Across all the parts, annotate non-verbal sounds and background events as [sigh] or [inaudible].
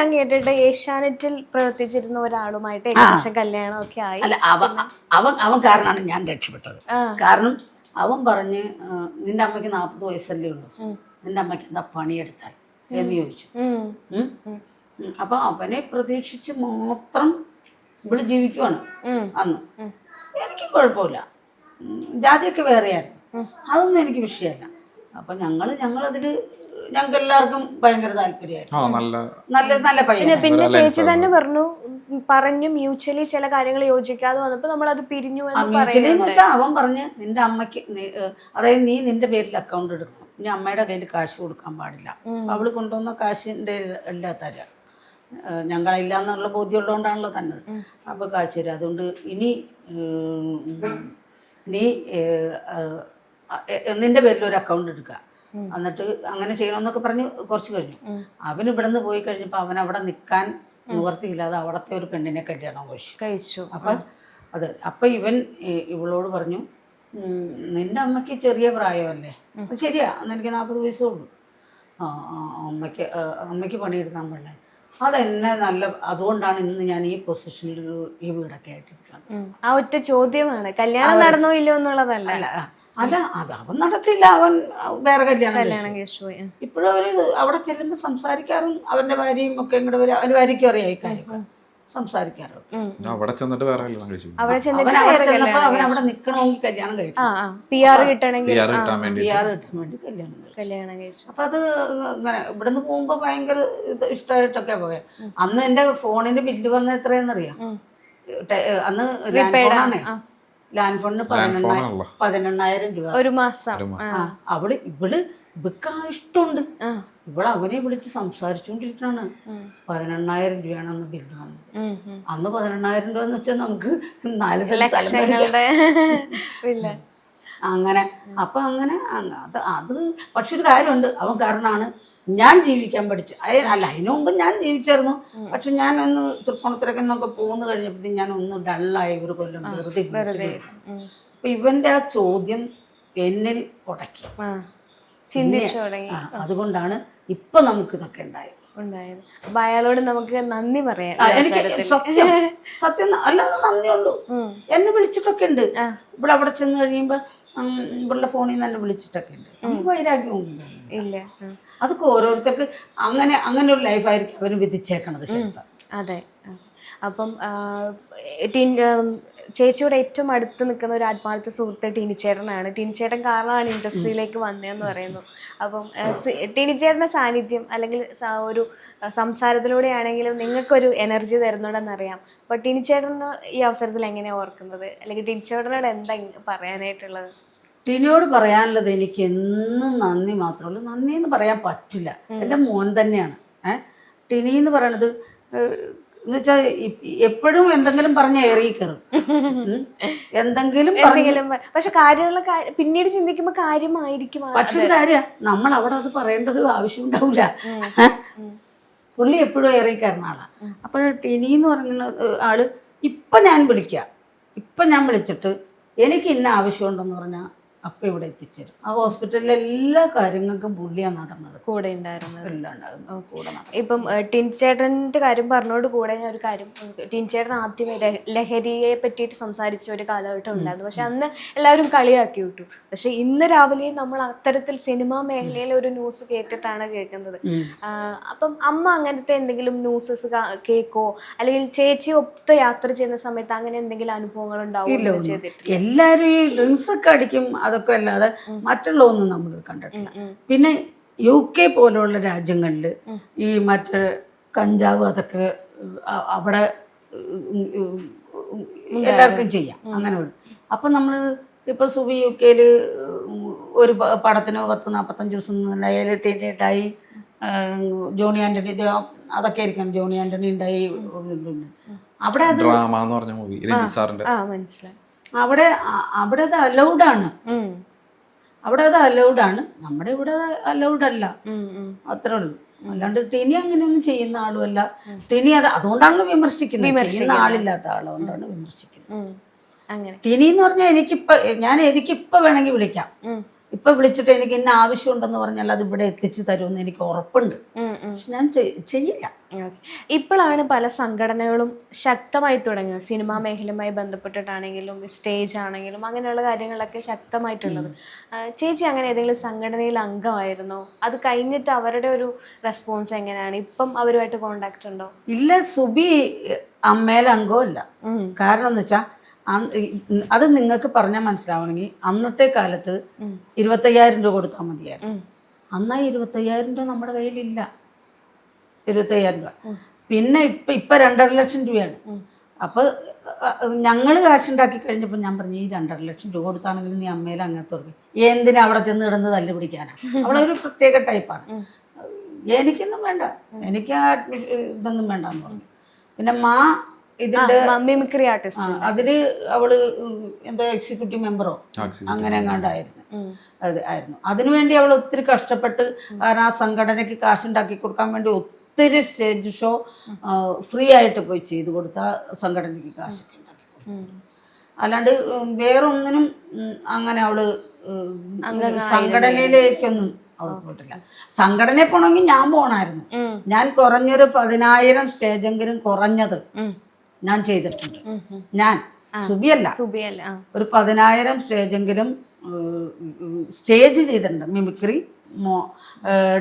ഞാൻ കേട്ടിട്ട് ഏഷ്യാനെറ്റിൽ പ്രവർത്തിച്ചിരുന്ന ഒരാളുമായിട്ട് ഏകദേശം കല്യാണം ഒക്കെ ആയി. അല്ല അവ അവൻ അവൻ കാരണമാണ് ഞാൻ രക്ഷപ്പെട്ടത്. കാരണം അവൻ പറഞ്ഞ് നിന്റെ അമ്മയ്ക്ക് നാൽപ്പത് വയസ്സല്ലേ ഉള്ളൂ. നിന്റെ അമ്മയ്ക്ക് എന്താ പണിയെടുത്താൽ? എന്ന് ചോദിച്ചു. അപ്പൊ അവനെ പ്രതീക്ഷിച്ച് മാത്രം ഇവിടെ ജീവിക്കുവാണ് അന്ന്. എനിക്ക് കുഴപ്പമില്ല. ജാതിയൊക്കെ വേറെയായിരുന്നു. അതൊന്നും എനിക്ക് വിഷയമല്ല. അപ്പൊ ഞങ്ങൾ ഞങ്ങളതിൽ ഞങ്ങൾക്ക് എല്ലാവർക്കും ഭയങ്കര താല്പര്യമായിരുന്നു. നല്ല നല്ല നല്ല പയ്യൻ പിന്നെ ചേച്ചി തന്നെ പറഞ്ഞു പറഞ്ഞു മ്യൂച്വലി ചില കാര്യങ്ങൾ യോജിക്കാതെ വന്നപ്പോ നമ്മൾ അത് പിരിഞ്ഞു എന്ന് വെച്ചാൽ അവൻ പറഞ്ഞ് നിന്റെ അമ്മയ്ക്ക് അതായത് നീ നിന്റെ പേരിൽ അക്കൗണ്ട് എടുക്കണം. ഇനി അമ്മയുടെ കയ്യിൽ കാശ് കൊടുക്കാൻ പാടില്ല. അവൾ കൊണ്ടുവന്ന കാശിന്റെ എല്ലാ തരാ. ഞങ്ങളില്ല എന്നുള്ള ബോധ്യമുള്ളതുകൊണ്ടാണല്ലോ തന്നത്. അപ്പൊ കാശ് തരാം. അതുകൊണ്ട് ഇനി നീ നിന്റെ പേരിൽ ഒരു അക്കൗണ്ട് എടുക്കുക എന്നിട്ട് അങ്ങനെ ചെയ്യണമെന്നൊക്കെ പറഞ്ഞ് കുറച്ച് കഴിഞ്ഞു. അവൻ ഇവിടെ നിന്ന് പോയി കഴിഞ്ഞപ്പോൾ അവൻ അവിടെ നിൽക്കാൻ നിവർത്തിയില്ലാതെ അവിടുത്തെ ഒരു പെണ്ണിനെ കല്യാണം കഴിച്ചു. കഴിച്ചു. അപ്പം അത് അപ്പം ഇവൻ ഇവളോട് പറഞ്ഞു നിന്റെ അമ്മയ്ക്ക് ചെറിയ പ്രായമല്ലേ? അത് ശരിയാ എനിക്ക് നാൽപ്പത് വയസ്സേ ഉള്ളൂ. ആ അമ്മയ്ക്ക് അമ്മയ്ക്ക് പണിയെടുക്കാൻ പാടില്ല അതെന്നെ നല്ല അതുകൊണ്ടാണ് ഇന്ന് ഞാൻ ഈ പൊസിഷനിൽ ഈ വീടൊക്കെ ആയിട്ടിരിക്കുന്നത്. ആ ഒറ്റ ചോദ്യമാണ്. കല്യാണം നടന്നോ ഇല്ലയോ എന്നുള്ളതല്ല. അല്ല അത് അവൻ നടത്തില്ല. അവൻ വേറെ കല്യാണം ഇപ്പോഴും അവർ അവിടെ ചെല്ലുമ്പോൾ സംസാരിക്കാറും അവന്റെ ഭാര്യയും ഒക്കെ ഇങ്ങോട്ട് വരും അവന്റെ ഭാര്യയ്ക്കും അറിയാം ഈ കാര്യം സംസാരിക്കാറും. ഉം. അവിടെ ചെന്നിട്ട് വേറെ കല്യാണം കഴിച്ചു അവിടെ അവൻ ചെന്നിട്ട് അവിടെ വേറെ ചെന്നപ്പോ അവൻ അവിടെ നിൽക്കണമെങ്കിൽ കല്യാണം കഴിച്ചു ആ ആ. പി ആർ കിട്ടണമെങ്കിൽ പി ആർ കിട്ടാൻ വേണ്ടി കല്യാണം കഴിച്ചു. കല്യാണം കഴിച്ചു. അപ്പൊ അത് ഇങ്ങനെ ഇവിടുന്ന് പോകുമ്പോ ഭയങ്കര ഇഷ്ടമായിട്ടൊക്കെ പോയ. അന്ന് എന്റെ ഫോണിന്റെ ബില്ല് വന്ന എത്രയെന്നറിയാം? അന്ന് ലാൻഡ് ഫോണാണ് ലാൻഡ് ഫോണിന് പതിനെണ്ണായിരം. പതിനെണ്ണായിരം രൂപ. ഒരു മാസം. അവൾ ഇവൾ ഇവക്ക് ആ. ഇഷ്ടമുണ്ട് ഇവൾ അവനെ വിളിച്ച് സംസാരിച്ചുകൊണ്ടിരിക്കണാണ് പതിനെണ്ണായിരം രൂപയാണ് അന്ന് ബില്ല് വന്നത്. അന്ന് പതിനെണ്ണായിരം രൂപ എന്ന് വെച്ചാൽ നമുക്ക് നാല് സെന്റ് [laughs] അങ്ങനെ. അപ്പൊ അങ്ങനെ അത് അത് പക്ഷെ ഒരു കാര്യമുണ്ട്. അവൻ കാരണമാണ് ഞാൻ ജീവിക്കാൻ പഠിച്ചു. അല്ല അതിനു മുമ്പ് ഞാൻ ജീവിച്ചായിരുന്നു. പക്ഷെ ഞാൻ ഒന്ന് തൃപ്പണത്തിലൊക്കെ നിന്നൊക്കെ പോകുന്നു കഴിഞ്ഞപ്പോഴത്തേക്കും ഞാൻ ഒന്ന് ഡള്ളായി ഒരു കൊല്ലം വെറുതെ. അപ്പൊ ഇവന്റെ ആ ചോദ്യം എന്നിൽ ഉടക്കി. അതുകൊണ്ടാണ് ഇപ്പൊ നമുക്ക് ഇതൊക്കെ ഉണ്ടായത്. ഉണ്ടായത്. അപ്പൊ അയാളോട് നമുക്ക് നന്ദി പറയാം സത്യം [laughs] സത്യം അല്ലാതെ നന്ദിയുള്ളൂ എന്നെ വിളിച്ചിട്ടൊക്കെ ഉണ്ട്. ഇവിടെ അവിടെ ചെന്ന് കഴിയുമ്പോ ഇവളുടെ ഫോണിൽ നിന്ന് തന്നെ വിളിച്ചിട്ടൊക്കെ ഉണ്ട് എനിക്ക് വൈരാഗ്യമൊന്നും ഇല്ല. അതൊക്കെ ഓരോരുത്തർക്ക് അങ്ങനെ അങ്ങനെ ഒരു ലൈഫായിരിക്കും അവർ വിധിച്ചേക്കണത് ശരിക്കും. അതെ. അപ്പം ടിൻ ഏറ്റവും അടുത്ത് നിൽക്കുന്ന ഒരു ആത്മാർത്ഥ സുഹൃത്ത് ടിനിച്ചേട്ടനാണ്. ടിനിച്ചേട്ടൻ കാരണമാണ് ഇൻഡസ്ട്രിയിലേക്ക് വന്നതെന്ന് പറയുന്നു. അപ്പം ടീനിച്ചേട്ടന്റെ സാന്നിധ്യം അല്ലെങ്കിൽ ഒരു സംസാരത്തിലൂടെ സംസാരത്തിലൂടെയാണെങ്കിലും നിങ്ങൾക്കൊരു എനർജി തരുന്നുണ്ടെന്നറിയാം. അപ്പോൾ ടിനിച്ചേട്ടന് ഈ അവസരത്തിൽ എങ്ങനെയാണ് ഓർക്കുന്നത്? അല്ലെങ്കിൽ ടിനിച്ചേട്ടനോട് എന്താ പറയാനായിട്ടുള്ളത്? ടിനിയോട് പറയാനുള്ളത് എനിക്ക് എന്നും നന്ദി മാത്രമല്ല നന്ദി എന്ന് പറയാൻ പറ്റില്ല. എന്റെ മോൻ തന്നെയാണ്. ഏ? ടിനി എന്ന് പറയണത് എന്ന് വെച്ചാൽ എപ്പോഴും എന്തെങ്കിലും പറഞ്ഞ ഏറി കയറും. എന്തെങ്കിലും പക്ഷെ കാര്യമുള്ള പിന്നീട് ചിന്തിക്കുമ്പോൾ കാര്യമായിരിക്കും പക്ഷെ ഒരു കാര്യം നമ്മൾ അവിടെ അത് പറയേണ്ട ഒരു ആവശ്യം ഉണ്ടാവില്ല പുള്ളി എപ്പോഴും ഏറിക്കയറുന്ന ആളാണ് അപ്പൊ ടിനി എന്ന് പറഞ്ഞ ഏഹ്, ആൾ ഇപ്പൊ ഞാൻ വിളിക്കാം. ഇപ്പൊ ഞാൻ വിളിച്ചിട്ട് എനിക്ക് ഇന്ന ആവശ്യമുണ്ടെന്ന് പറഞ്ഞാൽ അപ്പം ഇവിടെ എത്തിച്ചേരും. ആ ഹോസ്പിറ്റലിലെ എല്ലാ കാര്യങ്ങൾക്കും പുള്ളിയാണ് നടന്നത്. കൂടെ ഉണ്ടായിരുന്നത്. എല്ലാം ഉണ്ടായിരുന്നു. കൂടെ നടന്നത്. ഇപ്പം ടിൻചേട്ടന്റെ കാര്യം പറഞ്ഞോട് കൂടെ ഞാൻ ഒരു കാര്യം ടിൻചേട്ടൻ ആദ്യമേ ലഹരിയെ പറ്റിയിട്ട് സംസാരിച്ച ഒരു കാലഘട്ടം ഉണ്ടായിരുന്നു. പക്ഷെ അന്ന് എല്ലാവരും കളിയാക്കി വിട്ടു. പക്ഷെ ഇന്ന് രാവിലെ നമ്മൾ അത്തരത്തിൽ സിനിമാ മേഖലയിലെ ഒരു ന്യൂസ് കേട്ടിട്ടാണ് കേൾക്കുന്നത്. ആഹ്, അപ്പം അമ്മ അങ്ങനത്തെ എന്തെങ്കിലും ന്യൂസസ് കേക്കോ? അല്ലെങ്കിൽ ചേച്ചി ഒത്ത് യാത്ര ചെയ്യുന്ന സമയത്ത് അങ്ങനെ എന്തെങ്കിലും അനുഭവങ്ങൾ ഉണ്ടാവും ചെയ്തിട്ട് എല്ലാവരും ഈ ഡ്രിങ്ക്സ് ഒക്കെ അടിക്കും. അതൊക്കെ അല്ലാതെ മറ്റുള്ള ഒന്നും നമ്മൾ കണ്ടിട്ടില്ല. പിന്നെ യു കെ പോലുള്ള രാജ്യങ്ങളിൽ ഈ മറ്റ് കഞ്ചാവ് അതൊക്കെ അവിടെ എല്ലാവർക്കും ചെയ്യാം. അങ്ങനെ അപ്പം നമ്മൾ ഇപ്പൊ സുബി യു കെയിൽ ഒരു പടത്തിന് പത്ത് നാൽപ്പത്തഞ്ച് ദിവസം ടീനേട്ടായി ജോണി ആന്റണി അതൊക്കെ ആയിരിക്കണം. ജോണി ആന്റണി ഉണ്ടായി അവിടെ അത് ഡ്രാമ എന്ന് പറഞ്ഞ മൂവി രഞ്ജിത് സാറിന്റെ. ആ മനസ്സിലായി. അവിടെ അവിടെ അത് അലൗഡ് ആണ്. അവിടെ അത് അലൗഡാണ് നമ്മുടെ ഇവിടെ അലൗഡ് അല്ല. അത്രേ ഉള്ളൂ. അല്ലാണ്ട് ടിനി അങ്ങനെയൊന്നും ചെയ്യുന്ന ആളുമല്ല. ടിനി അത് അതുകൊണ്ടാണല്ലോ വിമർശിക്കുന്നത്. ചെയ്യുന്ന ആളില്ലാത്ത ആളുകൊണ്ടാണ് വിമർശിക്കുന്നത്. ടിനി എന്ന് പറഞ്ഞാൽ എനിക്കിപ്പോ ഞാൻ എനിക്കിപ്പോ വേണമെങ്കിൽ വിളിക്കാം. ഇപ്പൊ വിളിച്ചിട്ട് എനിക്ക് ഇന്ന ആവശ്യമുണ്ടെന്ന് പറഞ്ഞാൽ അത് ഇവിടെ എത്തിച്ചു തരുമെന്ന് എനിക്ക് ഉറപ്പുണ്ട്. പക്ഷെ ഞാൻ ചെയ്- ചെയ്യില്ല. ഇപ്പോഴാണ് പല സംഘടനകളും ശക്തമായി തുടങ്ങുന്നത്. സിനിമാ മേഖലയുമായി ബന്ധപ്പെട്ടിട്ടാണെങ്കിലും സ്റ്റേജ് ആണെങ്കിലും അങ്ങനെയുള്ള കാര്യങ്ങളൊക്കെ ശക്തമായിട്ടുള്ളത്. ചേച്ചി അങ്ങനെ ഏതെങ്കിലും സംഘടനയിൽ അംഗമായിരുന്നോ? അത് കഴിഞ്ഞിട്ട് അവരുടെ ഒരു റെസ്പോൺസ് എങ്ങനെയാണ്? ഇപ്പം അവരുമായിട്ട് കോണ്ടാക്ട് ഉണ്ടോ? ഇല്ല സുബി അമ്മേല അംഗമല്ല. കാരണം എന്ന് വെച്ചാൽ അത് നിങ്ങൾക്ക് പറഞ്ഞാൽ മനസ്സിലാവണമെങ്കിൽ അന്നത്തെ കാലത്ത് ഇരുപത്തയ്യായിരം രൂപ കൊടുത്താൽ മതിയായിരുന്നു. അന്നായി അന്നാ ഇരുപത്തയ്യായിരം രൂപ നമ്മുടെ കയ്യിലില്ല ഇരുപത്തയ്യായിരം രൂപ. പിന്നെ ഇപ്പം ഇപ്പം രണ്ടര ലക്ഷം രൂപയാണ്. അപ്പോൾ ഞങ്ങൾ കാശുണ്ടാക്കി കഴിഞ്ഞപ്പോൾ ഞാൻ പറഞ്ഞു ഈ രണ്ടര ലക്ഷം രൂപ കൊടുത്താണെങ്കിലും നീ അമ്മയിൽ അങ്ങനത്തെ കൊടുക്കും എന്തിനാ അവിടെ ചെന്ന് കിടന്ന് തല്ല് പിടിക്കാനാണ് അവളൊരു പ്രത്യേക ടൈപ്പാണ് എനിക്കൊന്നും വേണ്ട. എനിക്ക് ആ ഇതൊന്നും ഇതൊന്നും വേണ്ടെന്ന് പറഞ്ഞു. പിന്നെ മാ ഇതിന്റെ മിമിക്രി ആർട്ടിസ്റ്റ് അതിൽ അവൾ എന്തോ എക്സിക്യൂട്ടീവ് മെമ്പറോ Executive അങ്ങനെ എങ്ങാണ്ടായിരുന്നു. അത് ആയിരുന്നു. അതിനുവേണ്ടി അവൾ ഒത്തിരി കഷ്ടപ്പെട്ട് കാരണം ആ സംഘടനയ്ക്ക് കാശുണ്ടാക്കി കൊടുക്കാൻ വേണ്ടി ഒത്തിരി സ്റ്റേജ് ഷോ ഫ്രീ ആയിട്ട് പോയി ചെയ്തു കൊടുത്ത സംഘടനയ്ക്ക് കാശൊക്കെ ഉണ്ടാക്കി അല്ലാണ്ട് വേറൊന്നിനും അങ്ങനെ അവൾ സംഘടനയിലേക്കൊന്നും അവൾ പോയിട്ടില്ല. സംഘടനയിൽ പോണെങ്കിൽ ഞാൻ പോണായിരുന്നു. ഞാൻ കുറഞ്ഞൊരു പതിനായിരം സ്റ്റേജെങ്കിലും കുറഞ്ഞത് ഞാൻ ചെയ്തിട്ടുണ്ട്. ഞാൻ. സുബിയല്ല. സുബിയല്ല ഒരു പതിനായിരം സ്റ്റേജെങ്കിലും സ്റ്റേജ് ചെയ്തിട്ടുണ്ട്. മിമിക്രി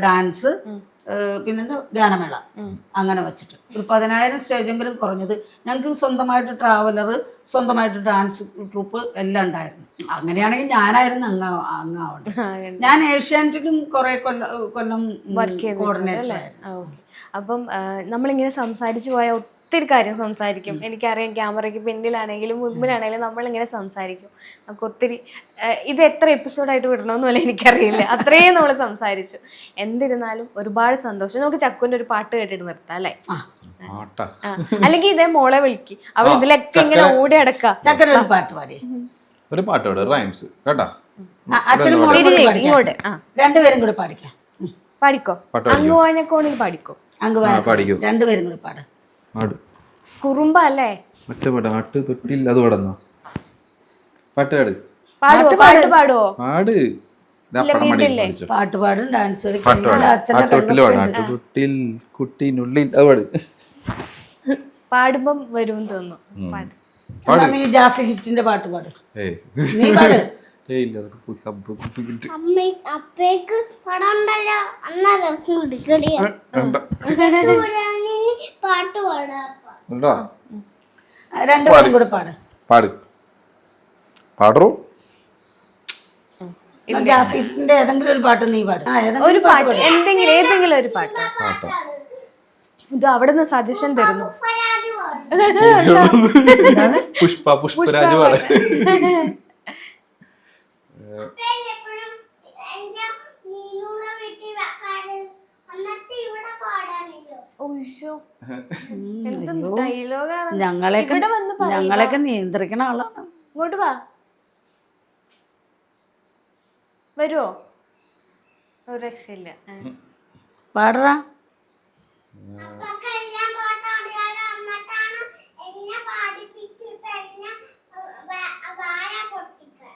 ഡാൻസ് പിന്നെന്താ? ഗാനമേള. അങ്ങനെ വെച്ചിട്ട്. ഒരു പതിനായിരം സ്റ്റേജെങ്കിലും കുറഞ്ഞത്. ഞങ്ങൾക്ക് സ്വന്തമായിട്ട് ട്രാവലർ സ്വന്തമായിട്ട് ഡാൻസ് ട്രൂപ്പ് എല്ലാം ഉണ്ടായിരുന്നു. അങ്ങനെയാണെങ്കിൽ ഞാനായിരുന്നു അങ്ങ അങ്ങാവേണ്ടത് ആ, ഞാൻ ഏഷ്യാനെറ്റിലും കുറെ കൊല്ലം കൊല്ലം കോർഡിനേറ്റർ ആയിരുന്നു. അപ്പം നമ്മളിങ്ങനെ സംസാരിച്ചു പോയ ഒത്തിരി കാര്യം സംസാരിക്കും. എനിക്കറിയാം ക്യാമറയ്ക്ക് പിന്നിലാണെങ്കിലും മുമ്പിലാണെങ്കിലും നമ്മളിങ്ങനെ സംസാരിക്കും. നമുക്ക് ഒത്തിരി ഇത് എത്ര എപ്പിസോഡായിട്ട് വിടണമെന്നല്ല എനിക്കറിയില്ല. അത്രയും നമ്മൾ സംസാരിച്ചു. എന്തിരുന്നാലും ഒരുപാട് സന്തോഷം. നമുക്ക് ചക്കുവിന്റെ ഒരു പാട്ട് കേട്ടിട്ട് നിർത്താം അല്ലേ. അല്ലെങ്കിൽ ഇതേ മോളെ വിളിക്ക്. അവൾ ഇതിലൊക്കെ ഇങ്ങനെ ഓടി അടക്കാം പാട്ട് പാടി. ഒരു പാട്ട് റൈംസ് കേട്ടോ? അച്ഛനും ഇങ്ങോട്ട്. ആ. രണ്ടുപേരും കൂടി പാടിക്കാം. പാടിക്കോ? അങ്ങുവാഴക്കോണിൽ അങ്ങ് വാഴക്കോണിൽ പാടിക്കോ? അങ്ങ്. പാടിക്കും. രണ്ടുപേരും കൂടെ പാട്. പാട് കുറുമ്പ അല്ലേ? ഒറ്റപ്പാട് ആട്ട് തൊട്ടില്ല അത് പാടുന്നോ? പാട്ട് പാട്. പാടുവോ പാട്ട് പാടുവോ പാട്ട് ഡാൻസ് പാട്ട് കുട്ടീനുള്ളിൽ അത് പാട്. പാടുമ്പം വരും തോന്നുന്നു. പാട്. എന്നാ നീ ജാസി ഗിഫ്റ്റിന്റെ പാട്ട് പാട് നീ പാട്. ഏയ് ഇല്ല. അതൊക്കെ പോയി അപ്പേക്ക് പടം ഉണ്ടല്ലോ അന്നാ രസം പാട്ട് പാടാ. കൂടി പാട്. പാട്. ഏതെങ്കിലും ഒരു പാട്ട് നീ പാട്. ആ ഏതെങ്കിലും ഒരു പാട്ട് എന്തെങ്കിലും ഏതെങ്കിലും ഒരു പാട്ട്. ഇത് അവിടെ നിന്ന് സജഷൻ തരുന്നു പുഷ്പ പുഷ്പരാജ് പാട് എപ്പോഴും എന്റെ നീനൂടെ വീട്ടിൽ വെക്കാറ് എന്നിട്ട് ഇവിടെ പാടാനില്ലോ ഒയ്യോ എന്ത് ഡയലോഗാണ് ഞങ്ങളെയൊക്കെ നിയന്ത്രിക്കണ ആളാണ്. ഇങ്ങോട്ട് വാ. വരുവോ? ഒരു രക്ഷയില്ല. പാടറാ അപ്പൊക്കെ എല്ലാം പാട്ടാടിയാലോ എന്നിട്ടാണ് എന്നെ പാടിപ്പിച്ചിട്ട് എന്നെ വ- വായ പൊട്ടിക്കാൻ